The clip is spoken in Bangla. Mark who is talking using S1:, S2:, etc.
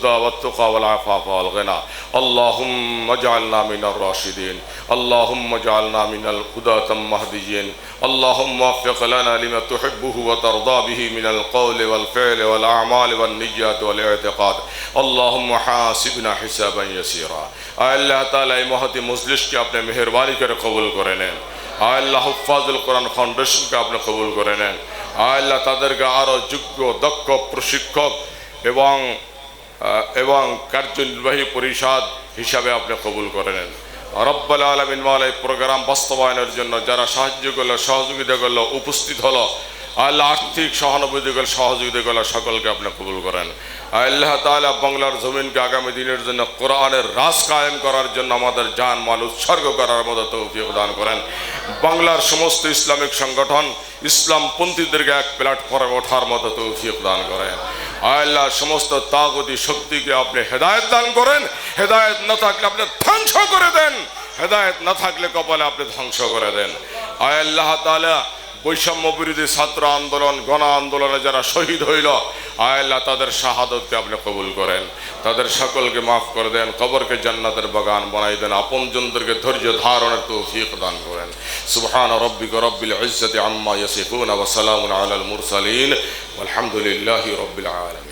S1: الهدى والتقى والعفاف والغنى اللهم اجعلنا من الراشدين اللهم اجعلنا من الهداة المهديين اللهم وفق لنا لما تحبه وترضى به من القول والفعل والأعمال والنيات والاعتقاد اللهم حاسبنا حسابا يسيرا আল্লাহ তাআলা এই মহতি মজলিসকে আপনি মেহেরবানি করে কবুল করে নেন আল্লাহ হুফাজুল কোরআন ফাউন্ডেশনকে আপনি কবুল করে নেন আল্লাহ তাদেরকে আরও যোগ্য দক্ষ প্রশিক্ষক এবং আহ, এবং কার্যনির্বাহী পরিষদ হিসাবে আপনি কবুল করে নেন। রব্বাল আলমিন মাল এই প্রোগ্রাম বাস্তবায়নের জন্য যারা সাহায্য করল, সহযোগিতা করল, উপস্থিত হলো, আল্লাহ আর্থিক সহানুভূতি করল, সহযোগিতা করল, সকলকে আপনি কবুল করেন। আল্লাহ তাআলা বাংলার জমিনকে আগামী দিনের জন্য কোরআনের রাজ কায়েম করার জন্য আমাদের জান মাল উৎসর্গ করার মতো তৌফিক দান করেন। বাংলার সমস্ত ইসলামিক সংগঠন ইসলামপন্থীদেরকে এক প্ল্যাটফর্মে ওঠার মতো তৌফিক দান করেন। আল্লাহ সমস্ত তাগতি শক্তিকে আপনি হেদায়ত দান করেন। হেদায়ত না থাকলে আপনি ধ্বংস করে দেন। হেদায়ত না থাকলে কপালে আপনি ধ্বংস করে দেন। আল্লাহ তাআলা বৈষম্য বিরোধী ছাত্র আন্দোলন, গণ আন্দোলনে যারা শহীদ হইল আয়াল্লাহ তাদের শাহাদতকে আপনি কবুল করেন। তাদের সকলকে মাফ করে দেন, কবরকে জান্নাতের বাগান বানাই দেন। আপন আপনজনদেরকে ধৈর্য ধারণের তৌফিক দান করেন। সুবহান রব্বিক রব্বিল ইজ্জতি আম্মা ইয়াসিফুন ওয়া সালামুন আলাল মুরসালিন। আলহামদুলিল্লাহি রব্বিল আলামিন।